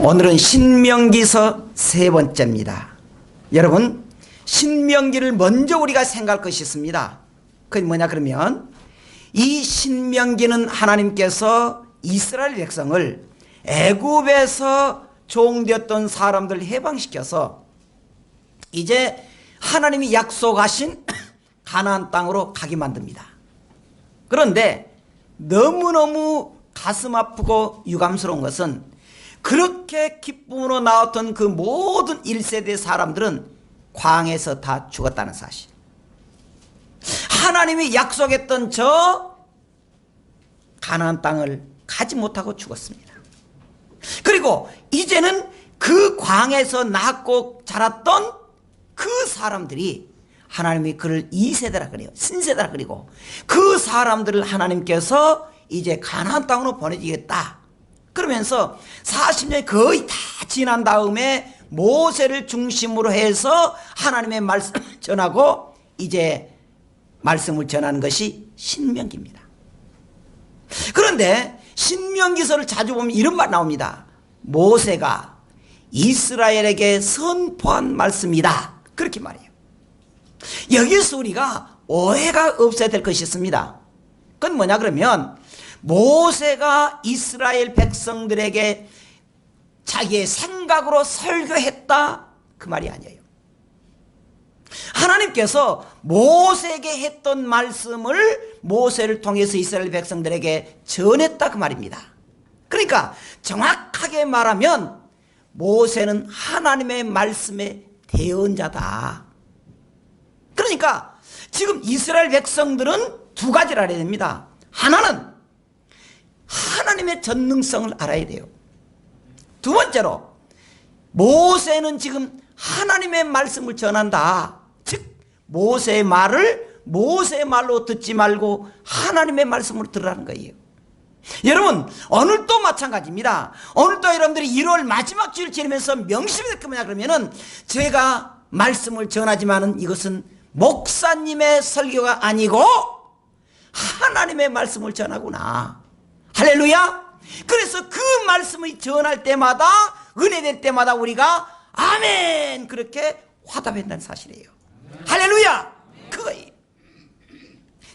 오늘은 신명기서 세 번째입니다. 여러분, 신명기를 먼저 우리가 생각할 것이 있습니다. 그게 뭐냐 그러면 이 신명기는 하나님께서 이스라엘 백성을 애굽에서 종되었던 사람들 해방시켜서 이제 하나님이 약속하신 가나안 땅으로 가게 만듭니다. 그런데 너무너무 가슴 아프고 유감스러운 것은 그렇게 기쁨으로 나왔던 그 모든 1세대 사람들은 광에서 다 죽었다는 사실. 하나님이 약속했던 저 가나안 땅을 가지 못하고 죽었습니다. 그리고 이제는 그 광에서 낳고 자랐던 그 사람들이 하나님이 그를 2세대라 그래요. 신세대라 그리고 그 사람들을 하나님께서 이제 가나안 땅으로 보내주겠다. 그러면서 40년이 거의 다 지난 다음에 모세를 중심으로 해서 하나님의 말씀을 전하고 이제 말씀을 전하는 것이 신명기입니다. 그런데 신명기서를 자주 보면 이런 말 나옵니다. 모세가 이스라엘에게 선포한 말씀이다. 그렇게 말해요. 여기서 우리가 오해가 없어야 될 것이 있습니다. 그건 뭐냐 그러면 모세가 이스라엘 백성들에게 자기의 생각으로 설교했다 그 말이 아니에요. 하나님께서 모세에게 했던 말씀을 모세를 통해서 이스라엘 백성들에게 전했다 그 말입니다. 그러니까 정확하게 말하면 모세는 하나님의 말씀의 대언자다. 그러니까 지금 이스라엘 백성들은 두 가지를 알아야 됩니다. 하나는 하나님의 전능성을 알아야 돼요. 두 번째로 모세는 지금 하나님의 말씀을 전한다. 즉 모세의 말을 모세의 말로 듣지 말고 하나님의 말씀으로 들으라는 거예요. 여러분 오늘도 마찬가지입니다. 오늘도 여러분들이 1월 마지막 주일 지내면서 명심이 될게 뭐냐 그러면은 제가 말씀을 전하지만은 이것은 목사님의 설교가 아니고 하나님의 말씀을 전하구나. 할렐루야. 그래서 그 말씀을 전할 때마다 은혜 될 때마다 우리가 아멘 그렇게 화답한다는 사실이에요. 할렐루야. 그거예요.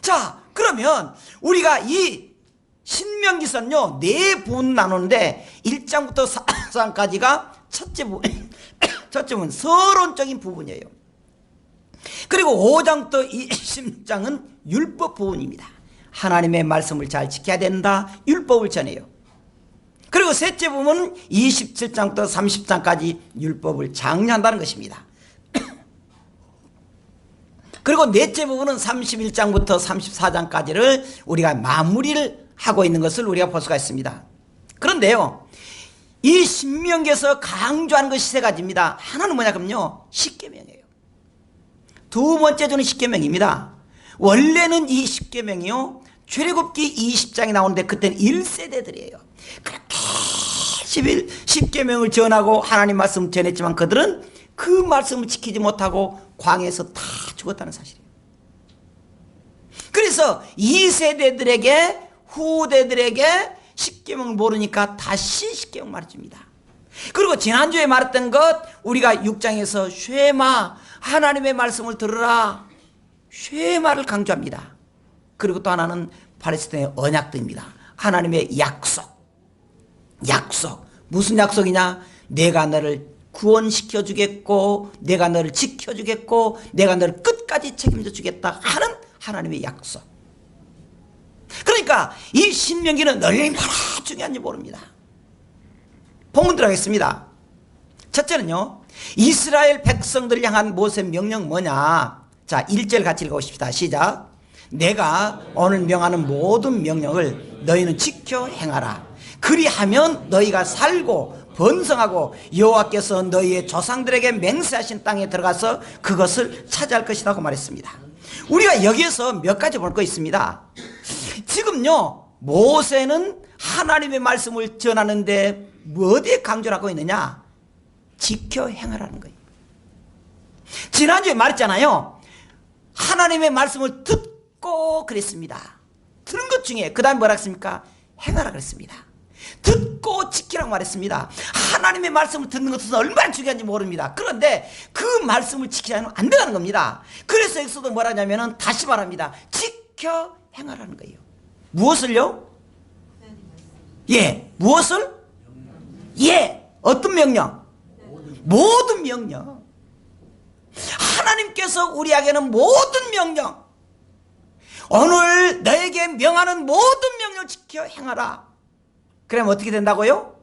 자, 그러면 우리가 이 신명기서는요, 네 부분 나누는데 1장부터 4장까지가 첫째 부분, 첫째 부분, 서론적인 부분이에요. 그리고 5장부터 20장은 율법 부분입니다. 하나님의 말씀을 잘 지켜야 된다. 율법을 전해요. 그리고 셋째 부분은 27장부터 30장까지 율법을 장려한다는 것입니다. 그리고 넷째 부분은 31장부터 34장까지를 우리가 마무리를 하고 있는 것을 우리가 볼 수가 있습니다. 그런데요, 이 신명기에서 강조하는 것이 세 가지입니다. 하나는 뭐냐 그러면요, 십계명이에요. 두 번째 주는 십계명입니다. 원래는 이 십계명이요, 출애굽기 20장에 나오는데 그때는 1세대들이에요. 그렇게 11, 10계명을 전하고 하나님 말씀 전했지만 그들은 그 말씀을 지키지 못하고 광에서 다 죽었다는 사실이에요. 그래서 2세대들에게 후대들에게 10계명을 모르니까 다시 10계명 말해줍니다. 그리고 지난주에 말했던 것 우리가 6장에서 쉐마 하나님의 말씀을 들으라 쉐마를 강조합니다. 그리고 또 하나는 팔레스타인의 언약도입니다. 하나님의 약속. 약속. 무슨 약속이냐? 내가 너를 구원시켜 주겠고, 내가 너를 지켜 주겠고, 내가 너를 끝까지 책임져 주겠다 하는 하나님의 약속. 그러니까 이 신명기는 얼마나 중요한지 모릅니다. 본문 들어가겠습니다. 첫째는요, 이스라엘 백성들을 향한 모세 명령 뭐냐? 자, 1절 같이 읽어보십시다. 시작. 내가 오늘 명하는 모든 명령을 너희는 지켜 행하라. 그리하면 너희가 살고 번성하고 여호와께서 너희의 조상들에게 맹세하신 땅에 들어가서 그것을 차지할 것이라고 말했습니다. 우리가 여기에서 몇 가지 볼 거 있습니다. 지금요 모세는 하나님의 말씀을 전하는데 어디에 강조를 하고 있느냐? 지켜 행하라는 거예요. 지난주에 말했잖아요. 하나님의 말씀을 듣고 그랬습니다. 들은 것 중에 그 다음 뭐라 했습니까? 행하라 그랬습니다. 듣고 지키라고 말했습니다. 하나님의 말씀을 듣는 것은 얼마나 중요한지 모릅니다. 그런데 그 말씀을 지키지 않으면 안 된다는 겁니다. 그래서 엑소도 뭐라냐면은 다시 말합니다. 지켜 행하라는 거예요. 무엇을요? 예, 무엇을? 예, 어떤 명령? 모든 명령. 하나님께서 우리에게는 모든 명령, 오늘 너에게 명하는 모든 명령을 지켜 행하라. 그러면 어떻게 된다고요?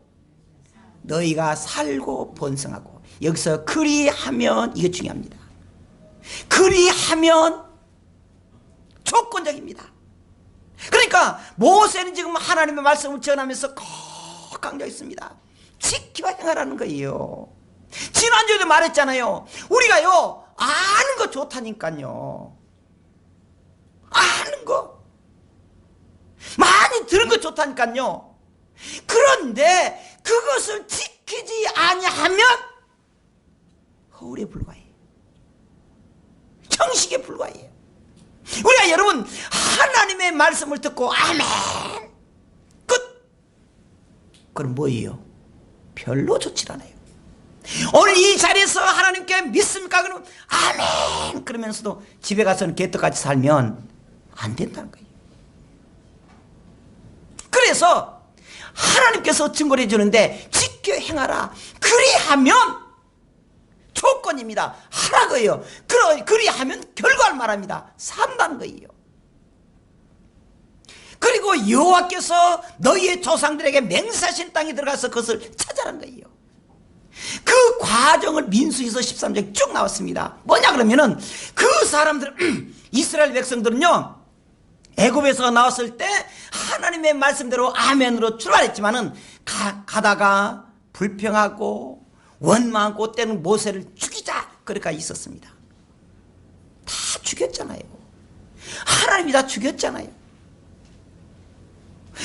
너희가 살고 번성하고 여기서 그리하면 이게 중요합니다. 그리하면 조건적입니다. 그러니까 모세는 지금 하나님의 말씀을 전하면서 꼭 강조했습니다. 지켜 행하라는 거예요. 지난주에도 말했잖아요. 우리가요 아는 거 좋다니까요. 아는 거 많이 들은 거 좋다니까요. 그런데 그것을 지키지 아니하면 허울에 불과해요. 형식에 불과해요. 우리가 여러분 하나님의 말씀을 듣고 아멘 끝. 그럼 뭐예요? 별로 좋질 않아요. 오늘 이 자리에서 하나님께 믿습니까? 그러면 아멘 그러면서도 집에 가서는 개떡같이 살면 안 된다는 거예요. 그래서 하나님께서 증거를 해주는데 지켜 행하라. 그리하면 조건입니다. 하라고요. 그러, 그리하면 결과를 말합니다. 산다는 거예요. 그리고 여호와께서 너희의 조상들에게 맹세하신 땅에 들어가서 그것을 찾아라는 거예요. 그 과정을 민수에서 13장 쭉 나왔습니다. 뭐냐 그러면은 그 사람들 이스라엘 백성들은요. 애굽에서 나왔을 때 하나님의 말씀대로 아멘으로 출발했지만은 가, 가다가 불평하고 원망하고 때는 모세를 죽이자 그러니까 있었습니다. 다 죽였잖아요. 하나님이 다 죽였잖아요.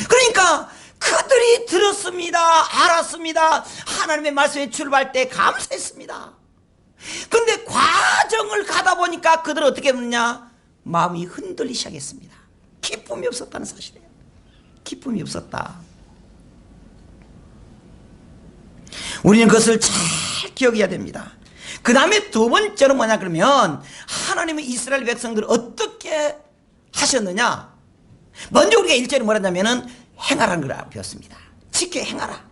그러니까 그들이 들었습니다. 알았습니다. 하나님의 말씀에 출발할 때 감사했습니다. 근데 과정을 가다 보니까 그들은 어떻게 했느냐? 마음이 흔들리기 시작했습니다. 기쁨이 없었다는 사실이에요. 기쁨이 없었다. 우리는 그것을 잘 기억해야 됩니다. 그 다음에 두 번째는 뭐냐 그러면 하나님은 이스라엘 백성들을 어떻게 하셨느냐? 먼저 우리가 일절에 뭐라냐면은 행하라는 걸 배웠습니다. 지켜 행하라.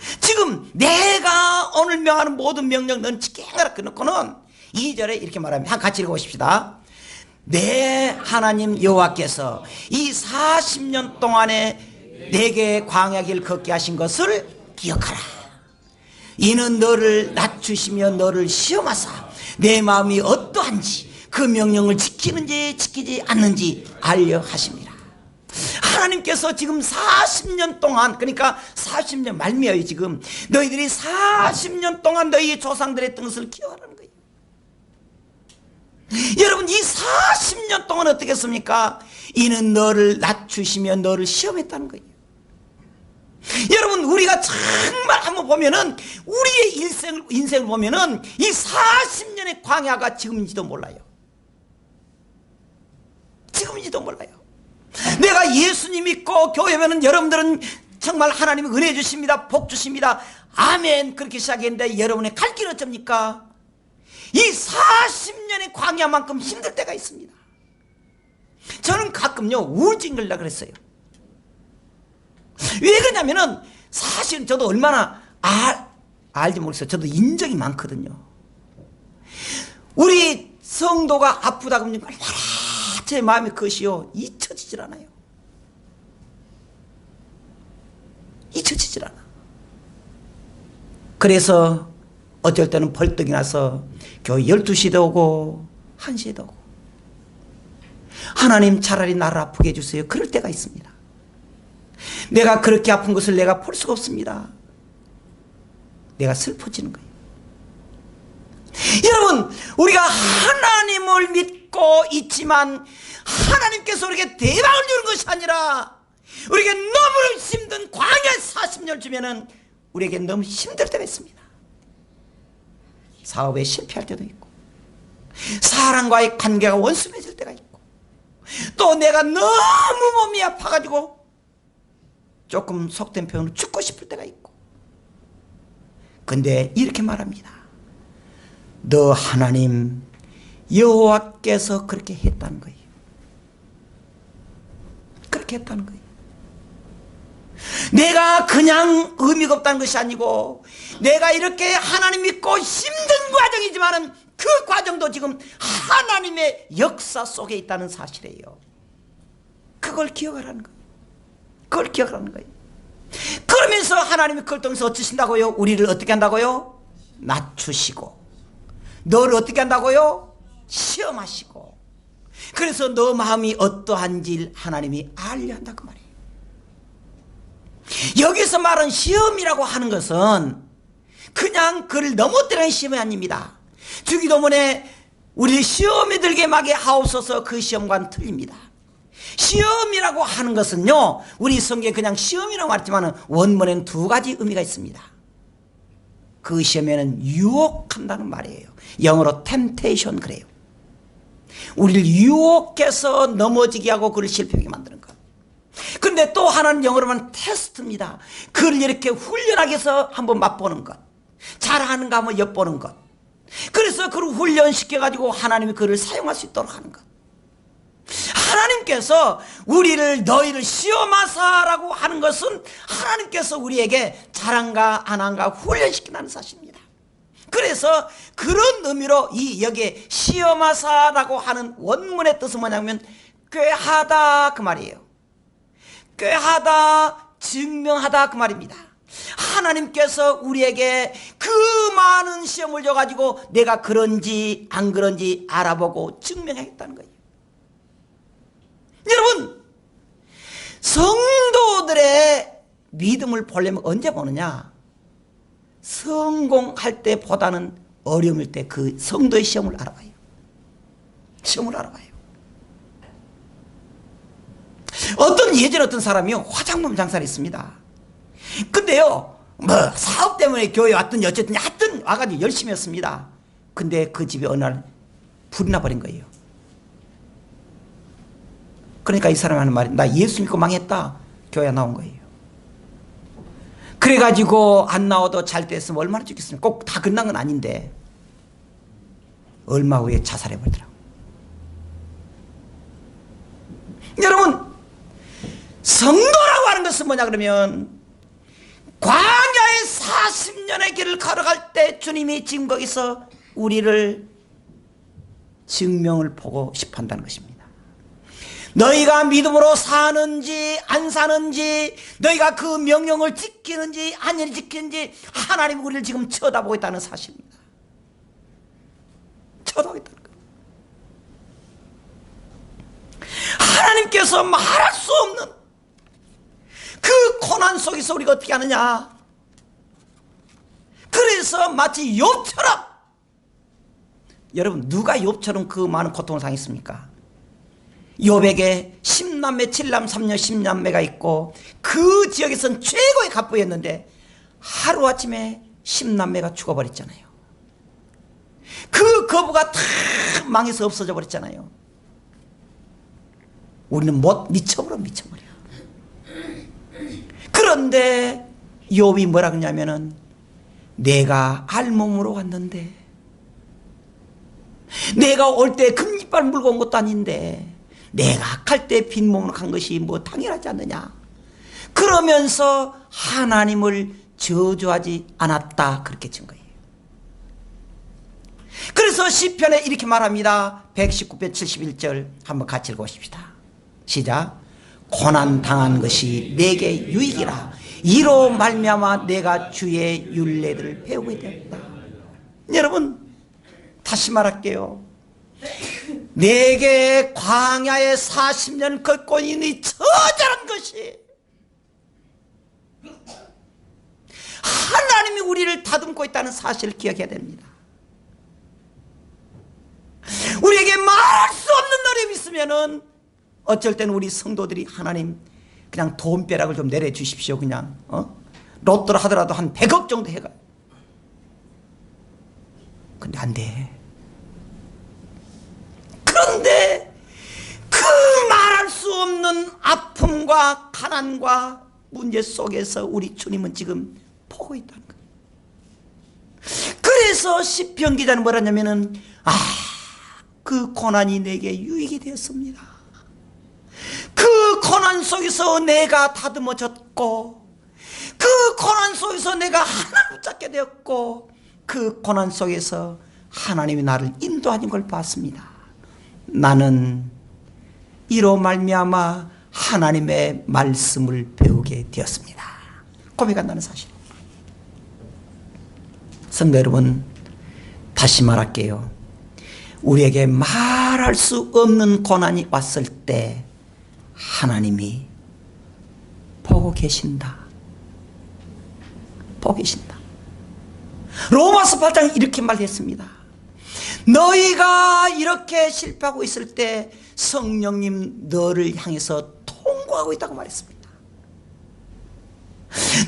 어? 지금 내가 오늘 명하는 모든 명령 넌 행하라 그놓고는 2절에 이렇게 말합니다. 같이 읽어보십시다. 내 하나님 여호와께서 이 40년 동안에 내게 광야길 걷게 하신 것을 기억하라. 이는 너를 낮추시며 너를 시험하사 내 마음이 어떠한지 그 명령을 지키는지 지키지 않는지 알려 하십니다. 하나님께서 지금 40년 동안 그러니까 40년 말미에요 지금 너희들이 40년 동안 너희의 조상들의 것을 기억하라는 거예요. 여러분 이 40년 동안 어떻게 했습니까? 이는 너를 낮추시며 너를 시험했다는 거예요. 여러분 우리가 정말 한번 보면은 우리의 인생을, 인생을 보면은 이 40년의 광야가 지금인지도 몰라요. 지금인지도 몰라요. 내가 예수님 믿고 교회 면은 여러분들은 정말 하나님이 은혜 주십니다. 복 주십니다. 아멘. 그렇게 시작했는데 여러분의 갈 길 어쩝니까? 이 40년의 광야만큼 힘들 때가 있습니다. 저는 가끔요, 우울증 걸라 그랬어요. 왜 그러냐면은 사실 저도 얼마나 알, 알지 모르겠어요. 저도 인적이 많거든요. 우리 성도가 아프다 그러면 얼마나 제 마음이 그것이요. 잊혀지질 않아요. 잊혀지질 않아. 그래서 어쩔 때는 벌떡이 나서 교회 12시도 오고 1시에도 오고 하나님 차라리 나를 아프게 해주세요. 그럴 때가 있습니다. 내가 그렇게 아픈 것을 내가 볼 수가 없습니다. 내가 슬퍼지는 거예요. 여러분, 우리가 하나님을 믿 고 있지만 하나님께서 우리에게 대박을 주는 것이 아니라 우리에게 너무 힘든 광야 40년 주면은 우리에게 너무 힘들 때가 있습니다. 사업에 실패할 때도 있고 사람과의 관계가 원수해질 때가 있고 또 내가 너무 몸이 아파가지고 조금 속된 표현으로 죽고 싶을 때가 있고 근데 이렇게 말합니다 너 하나님 여호와께서 그렇게 했다는 거예요 그렇게 했다는 거예요 내가 그냥 의미가 없다는 것이 아니고 내가 이렇게 하나님 믿고 힘든 과정이지만은 그 과정도 지금 하나님의 역사 속에 있다는 사실이에요. 그걸 기억하라는 거예요. 그걸 기억하라는 거예요. 그러면서 하나님이 그걸 통해서 어찌신다고요? 우리를 어떻게 한다고요? 낮추시고 너를 어떻게 한다고요? 시험하시고 그래서 너 마음이 어떠한지 하나님이 알려 한다 그 말이에요. 여기서 말한 시험이라고 하는 것은 그냥 그를 넘어뜨리는 시험이 아닙니다. 주기도문에 우리 시험이 들게 막에 하옵소서 그 시험과는 틀립니다. 시험이라고 하는 것은요, 우리 성경에 그냥 시험이라고 말했지만 원문에는 두 가지 의미가 있습니다. 그 시험에는 유혹한다는 말이에요. 영어로 temptation 그래요. 우리를 유혹해서 넘어지게 하고 그를 실패하게 만드는 것. 근데 또 하나는 영어로는 테스트입니다. 그를 이렇게 훈련하게 해서 한번 맛보는 것. 잘하는가 한번 엿보는 것. 그래서 그를 훈련시켜가지고 하나님이 그를 사용할 수 있도록 하는 것. 하나님께서 우리를 너희를 시험하사라고 하는 것은 하나님께서 우리에게 잘한가 안 한가 훈련시킨다는 사실입니다. 그래서 그런 의미로 이 여기에 시험하사라고 하는 원문의 뜻은 뭐냐면 꾀하다 그 말이에요. 꾀하다 증명하다 그 말입니다. 하나님께서 우리에게 그 많은 시험을 줘가지고 내가 그런지 안 그런지 알아보고 증명하겠다는 거예요. 여러분, 성도들의 믿음을 보려면 언제 보느냐? 성공할 때보다는 어려움일 때 그 성도의 시험을 알아봐요. 시험을 알아봐요. 어떤 예전 어떤 사람이요 화장품 장사를 했습니다. 근데요 뭐 사업 때문에 교회 왔든 어쨌든 하여튼 와가지고 열심히 했습니다. 근데 그 집에 어느 날 불이 나버린 거예요. 그러니까 이 사람 하는 말이 나 예수 믿고 망했다. 교회 나온 거예요. 그래가지고 안 나와도 잘 됐으면 얼마나 좋겠습니까? 꼭 다 끝난 건 아닌데 얼마 후에 자살해버리더라고. 여러분 성도라고 하는 것은 뭐냐 그러면 광야의 40년의 길을 걸어갈 때 주님이 지금 거기서 우리를 증명을 보고 싶어 한다는 것입니다. 너희가 믿음으로 사는지 안 사는지 너희가 그 명령을 지키는지 안 지키는지 하나님 우리를 지금 쳐다보고 있다는 사실입니다. 쳐다보고 있다는 거예요. 하나님께서 말할 수 없는 그 고난 속에서 우리가 어떻게 하느냐 그래서 마치 욥처럼 여러분 누가 욥처럼 그 많은 고통을 당했습니까 욥에게 10남매 7남 3녀 10남매가 있고 그 지역에선 최고의 갑부였는데 하루아침에 10남매가 죽어버렸잖아요. 그 거부가 다 망해서 없어져 버렸잖아요. 우리는 못 미쳐버려 미쳐버려. 그런데 욥이 뭐라 그러냐면은 내가 알몸으로 왔는데 내가 올 때 금이빨 물고 온 것도 아닌데 내가 갈때 빈몸으로 간 것이 뭐 당연하지 않느냐? 그러면서 하나님을 저주하지 않았다. 그렇게 친 거예요. 그래서 시편에 이렇게 말합니다. 119편 71절 한번 같이 읽어보십시다. 시작. 고난 당한 것이 내게 유익이라. 이로 말미암아 내가 주의 윤례들을 배우게 되었다. 여러분 다시 말할게요. 내게 광야에 40년 걷고 있는 처절한 것이 하나님이 우리를 다듬고 있다는 사실을 기억해야 됩니다. 우리에게 말할 수 없는 어려움이 있으면은 어쩔 때는 우리 성도들이 하나님 그냥 돈벼락을 좀 내려주십시오 그냥 어? 로또를 하더라도 한 100억 정도 해가 근데 안돼 그런데 그 고난과 가난과 문제 속에서 우리 주님은 지금 보고 있다는 거예요. 그래서 시편 기자는 뭐라냐면은 아, 그 고난이 내게 유익이 되었습니다. 그 고난 속에서 내가 다듬어졌고 그 고난 속에서 내가 하나님 붙잡게 되었고 그 고난 속에서 하나님이 나를 인도하는 걸 봤습니다. 나는 이로 말미암아 하나님의 말씀을 배우게 되었습니다. 고백한다는 사실. 성도 여러분, 다시 말할게요. 우리에게 말할 수 없는 고난이 왔을 때 하나님이 보고 계신다. 보고 계신다. 로마서 8장 이렇게 말했습니다. 너희가 이렇게 실패하고 있을 때 성령님 너를 향해서 통과하고 있다고 말했습니다.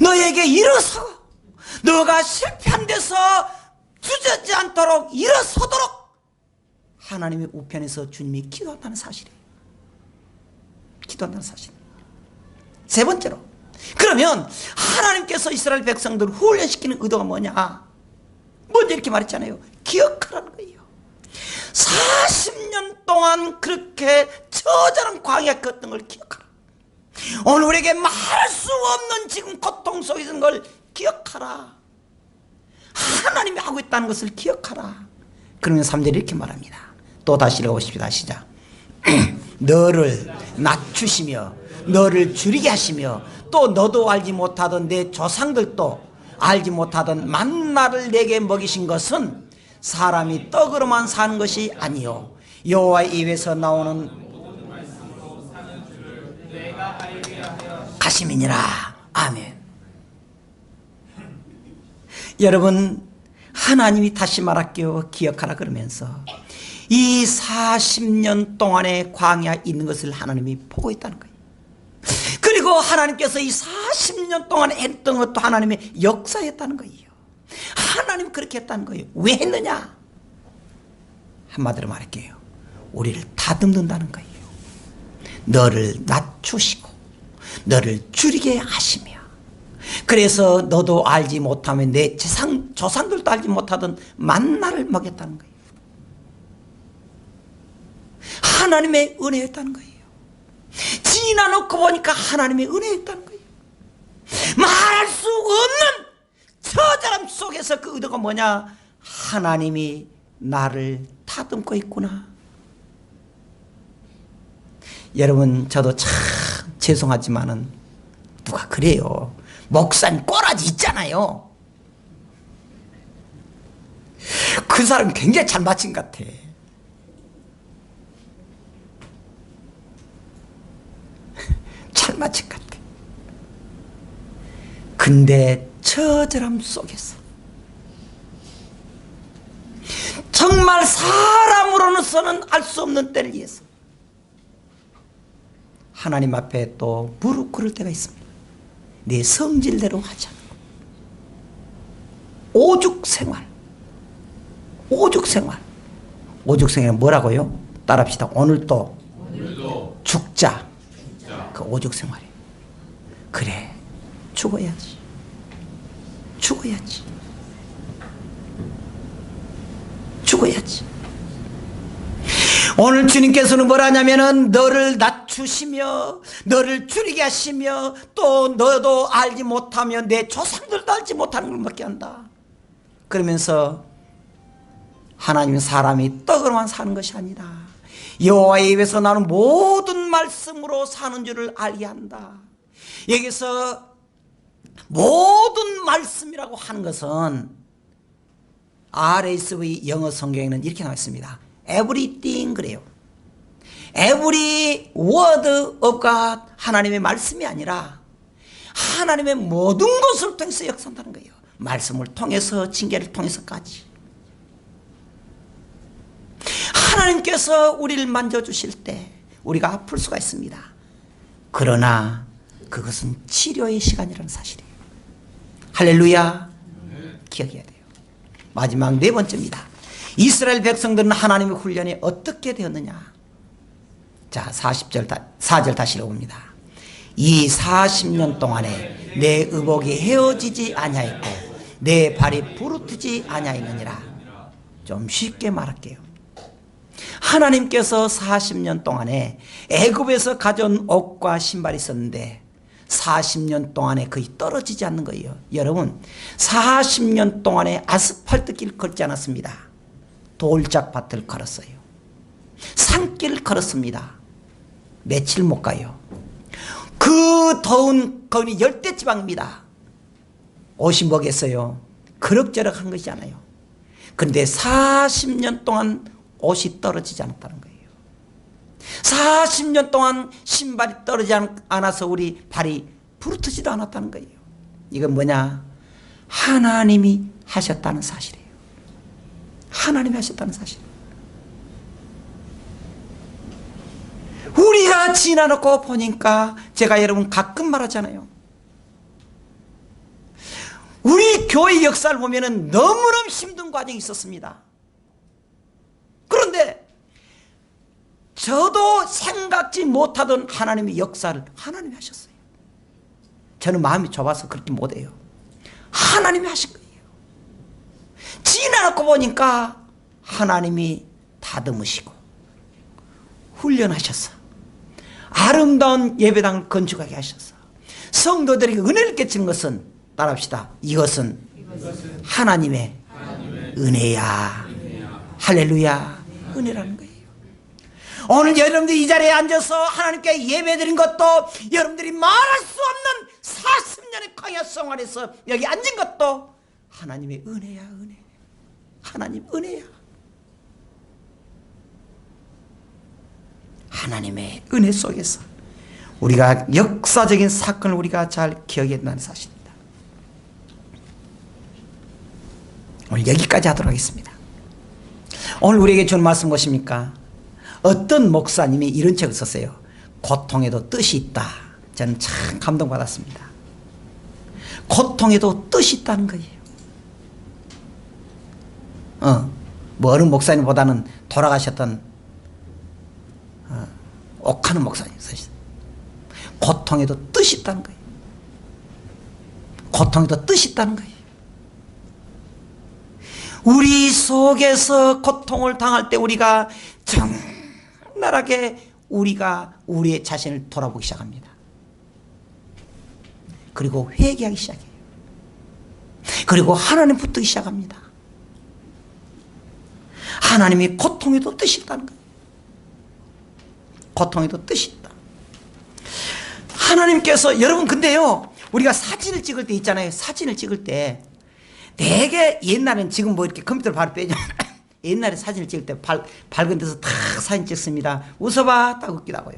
너에게 일어서 너가 실패한 데서 주저지 않도록 일어서도록 하나님의 우편에서 주님이 기도한다는 사실이에요. 기도한다는 사실. 세 번째로 그러면 하나님께서 이스라엘 백성들을 훈련시키는 의도가 뭐냐? 먼저 이렇게 말했잖아요. 기억하라는. 40년 동안 그렇게 처절한 광야 걷던 걸 기억하라. 오늘 우리에게 말할 수 없는 지금 고통 속에 있는 걸 기억하라. 하나님이 하고 있다는 것을 기억하라. 그러면 3절에 이렇게 말합니다. 또 다시 읽어보십시다. 시작. 너를 낮추시며 너를 줄이게 하시며 또 너도 알지 못하던 내 조상들도 알지 못하던 만나를 내게 먹이신 것은 사람이 떡으로만 사는 것이 아니요. 여호와의 입에서 나오는 가심이니라. 아멘. 여러분 하나님이 다시 말할게요. 기억하라 그러면서. 이 40년 동안의 광야 있는 것을 하나님이 보고 있다는 거예요. 그리고 하나님께서 이 40년 동안 했던 것도 하나님의 역사였다는 거예요 하나님 그렇게 했다는 거예요. 왜 했느냐? 한마디로 말할게요. 우리를 다듬는다는 거예요. 너를 낮추시고 너를 줄이게 하시며. 그래서 너도 알지 못하면 내 재상, 조상들도 알지 못하던 만나를 먹였다는 거예요. 하나님의 은혜였다는 거예요. 지나놓고 보니까 하나님의 은혜였다는 거예요. 말할 수 없는 처절함 속에서 그 의도가 뭐냐? 하나님이 나를 다듬고 있구나. 여러분 저도 참 죄송하지만은 누가 그래요? 목사님 꼬라지 있잖아요. 그 사람 굉장히 잘 맞힌 것 같아. 잘 맞힌 것 같아 근데 처절함 속에서 정말 사람으로서는 알 수 없는 때를 위해서 하나님 앞에 또 무릎 꿇을 때가 있습니다. 내 성질대로 하자. 오죽 생활. 오죽 생활. 오죽 생활은 뭐라고요? 따라합시다. 오늘도, 죽자. 그 오죽 생활이. 그래. 죽어야지. 죽어야지. 죽어야지. 오늘 주님께서는 뭐라냐면은 너를 낮추시며 너를 줄이게 하시며 또 너도 알지 못하면 내 조상들도 알지 못하는 걸 먹게 한다. 그러면서 하나님 사람이 떡으로만 사는 것이 아니라 여호와의 입에서 나는 모든 말씀으로 사는 줄을 알게 한다. 여기서 모든 말씀이라고 하는 것은 RSV 영어 성경에는 이렇게 나와 있습니다. everything 그래요. every word of God 하나님의 말씀이 아니라 하나님의 모든 것을 통해서 역사한다는 거예요. 말씀을 통해서 징계를 통해서까지. 하나님께서 우리를 만져주실 때 우리가 아플 수가 있습니다. 그러나 그것은 치료의 시간이라는 사실이에요. 할렐루야. 기억해야 돼요. 마지막 네 번째입니다. 이스라엘 백성들은 하나님의 훈련이 어떻게 되었느냐? 자, 40절, 4절 다시 읽어봅니다. 이 40년 동안에 내 의복이 헤어지지 아니하였고 내 발이 부르트지 아니하였느니라 좀 쉽게 말할게요 하나님께서 40년 동안에 애굽에서 가져온 옷과 신발이 있었는데 40년 동안에 거의 떨어지지 않는 거예요. 여러분, 40년 동안에 아스팔트 길 걷지 않았습니다. 돌짝밭을 걸었어요. 산길 걸었습니다. 며칠 못 가요. 그 더운 거기 열대지방입니다. 옷이 뭐겠어요? 그럭저럭 한 것이잖아요. 그런데 40년 동안 옷이 떨어지지 않았다는 거예요. 40년 동안 신발이 떨어지지 않아서 우리 발이 부르트지도 않았다는 거예요. 이건 뭐냐? 하나님이 하셨다는 사실이에요. 하나님이 하셨다는 사실. 우리가 지나놓고 보니까 제가 여러분 가끔 말하잖아요. 우리 교회 역사를 보면은 너무너무 힘든 과정이 있었습니다. 그런데 저도 생각지 못하던 하나님의 역사를 하나님이 하셨어요. 저는 마음이 좁아서 그렇게 못해요. 하나님이 하신 거예요. 지나놓고 보니까 하나님이 다듬으시고 훈련하셨어. 아름다운 예배당을 건축하게 하셨어. 성도들에게 은혜를 끼치는 것은 따라합시다. 이것은 하나님의 은혜야. 할렐루야. 은혜라는 거예요. 오늘 여러분들이 이 자리에 앉아서 하나님께 예배드린 것도 여러분들이 말할 수 없는 40년의 광야 생활에서 여기 앉은 것도 하나님의 은혜야 은혜. 하나님 은혜야. 하나님의 은혜 속에서 우리가 역사적인 사건을 우리가 잘 기억한다는 사실입니다. 오늘 여기까지 하도록 하겠습니다. 오늘 우리에게 주는 말씀 무엇입니까? 어떤 목사님이 이런 책을 썼어요. 고통에도 뜻이 있다. 저는 참 감동받았습니다. 고통에도 뜻이 있다는 거예요. 어, 뭐 어느 목사님보다는 돌아가셨던 어, 옥하는 목사님 쓰셨 고통에도 뜻이 있다는 거예요. 고통에도 뜻이 있다는 거예요. 우리 속에서 고통을 당할 때 우리가 적나라하게 우리가 우리의 자신을 돌아보기 시작합니다. 그리고 회개하기 시작해요. 그리고 하나님 붙기 시작합니다. 하나님이 고통에도 뜻이 있다는 거예요. 고통에도 뜻이 있다. 하나님께서 여러분 근데요 우리가 사진을 찍을 때 있잖아요. 사진을 찍을 때 되게 옛날엔 지금 뭐 이렇게 컴퓨터를 바로 빼죠. 옛날에 사진을 찍을 때 발, 밝은 데서 탁 사진 찍습니다. 웃어봐. 딱 웃기도 하고요.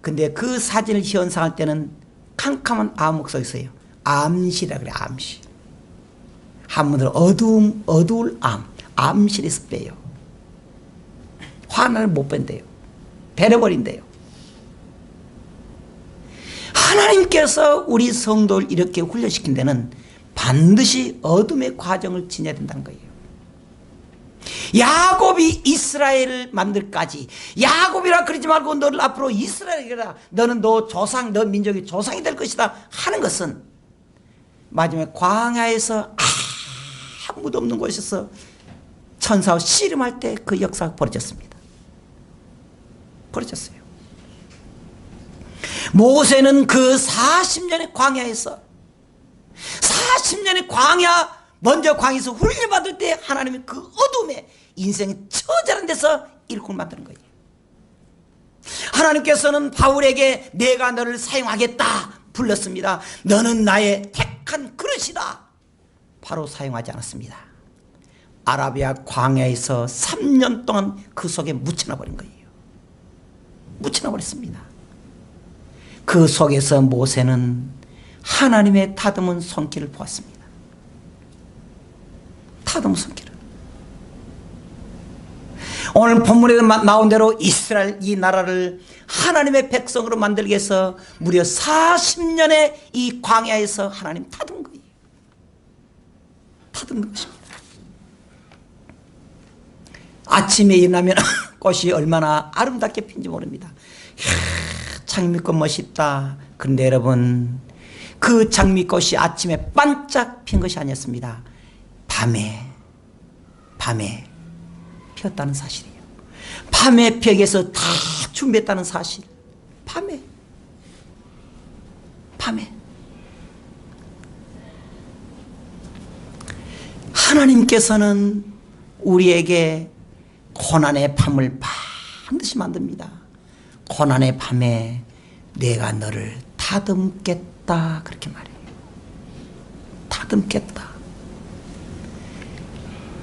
근데 그 사진을 현상할 때는 캄캄한 암흑 속에서요. 암시라 그래, 암시. 한문으로 어두움, 어두울 암. 암실에서 빼요. 화나를 못 뺀대요. 배려버린대요. 하나님께서 우리 성도를 이렇게 훈련시킨 데는 반드시 어둠의 과정을 지내야 된다는 거예요. 야곱이 이스라엘을 만들까지 야곱이라 그러지 말고 너를 앞으로 이스라엘이라 너는 너 조상 너 민족이 조상이 될 것이다 하는 것은 마지막에 광야에서 아무도 없는 곳에서 천사와 씨름할 때 그 역사가 벌어졌습니다. 벌어졌어요. 모세는 그 40년의 광야에서 40년의 광야 먼저 광야에서 훈련받을 때 하나님이 그 어둠에 인생의 처절한 데서 일꾼 만드는 거예요. 하나님께서는 바울에게 내가 너를 사용하겠다 불렀습니다. 너는 나의 택한 그릇이다. 바로 사용하지 않았습니다. 아라비아 광야에서 3년 동안 그 속에 묻혀놔 버린 거예요. 묻혀놔 버렸습니다. 그 속에서 모세는 하나님의 다듬은 손길을 보았습니다. 다듬은 손길을. 오늘 본문에 나온 대로 이스라엘 이 나라를 하나님의 백성으로 만들기 위해서 무려 40년의 이 광야에서 하나님 다듬은 거예요. 다듬는 것입니다. 아침에 일어나면 꽃이 얼마나 아름답게 핀지 모릅니다. 장미꽃 멋있다. 그런데 여러분, 그 장미꽃이 아침에 반짝 핀 것이 아니었습니다. 밤에, 밤에 피었다는 사실이에요. 밤에 벽에서 다 준비했다는 사실. 밤에. 밤에. 하나님께서는 우리에게 고난의 밤을 반드시 만듭니다. 고난의 밤에 내가 너를 다듬겠다. 그렇게 말해요. 다듬겠다.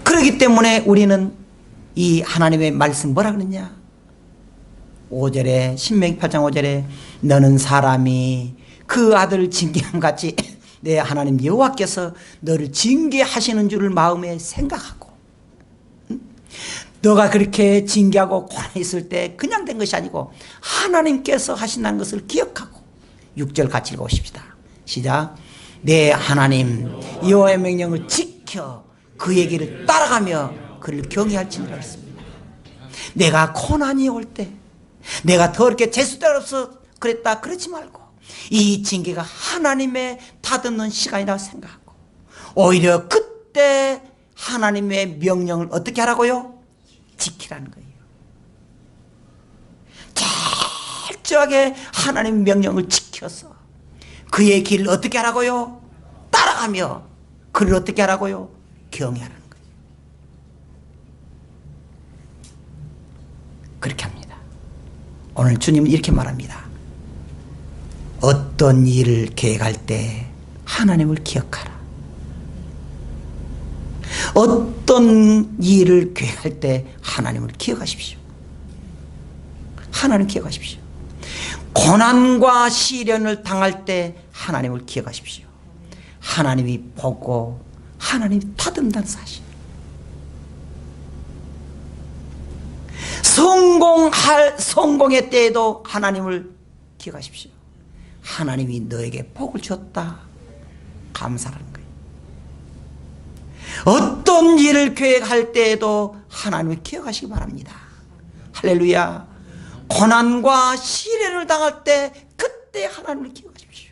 그렇기 때문에 우리는 이 하나님의 말씀 뭐라 그러냐? 5절에 신명기 8장 5절에 너는 사람이 그 아들을 징계함 같이 내 하나님 여호와께서 너를 징계하시는 줄을 마음에 생각하고 응? 너가 그렇게 징계하고 고난에 있을 때 그냥 된 것이 아니고 하나님께서 하신다는 것을 기억하고 6절 같이 읽어보십시다 시작 내 하나님 여호와의 명령을 지켜 그의 길을 따라가며 그를 경외할지니라 했습니다 내가 고난이 올 때 내가 더럽게 재수대로 없어 그랬다 그러지 말고 이 징계가 하나님의 다듬는 시간이라고 생각하고 오히려 그때 하나님의 명령을 어떻게 하라고요? 지키라는 거예요. 철저하게 하나님의 명령을 지켜서 그의 길을 어떻게 하라고요? 따라가며 그를 어떻게 하라고요? 경외하라는 거예요. 그렇게 합니다. 오늘 주님은 이렇게 말합니다. 어떤 일을 계획할 때 하나님을 기억하라. 어떤 일을 계획할 때 하나님을 기억하십시오. 하나님 기억하십시오. 고난과 시련을 당할 때 하나님을 기억하십시오. 하나님이 보고 하나님이 다듬다는 사실. 성공할 성공의 때에도 하나님을 기억하십시오. 하나님이 너에게 복을 줬다. 감사하는 거예요. 어떤 일을 계획할 때에도 하나님을 기억하시기 바랍니다. 할렐루야. 고난과 시련을 당할 때 그때 하나님을 기억하십시오.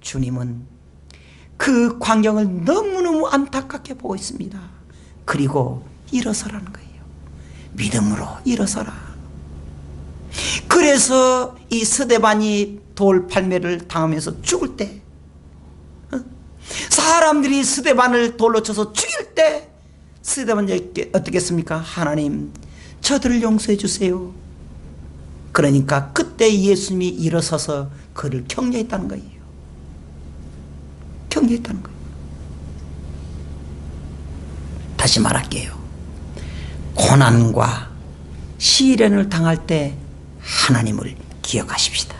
주님은 그 광경을 너무너무 안타깝게 보고 있습니다. 그리고 일어서라는 거예요. 믿음으로 일어서라. 그래서 이 스데반이 돌 팔매를 당하면서 죽을 때 어? 사람들이 스데반을 돌로 쳐서 죽일 때 스데반이 어떻게 했습니까? 하나님 저들을 용서해 주세요. 그러니까 그때 예수님이 일어서서 그를 격려했다는 거예요. 격려했다는 거예요. 다시 말할게요. 고난과 시련을 당할 때 하나님을 기억하십시다.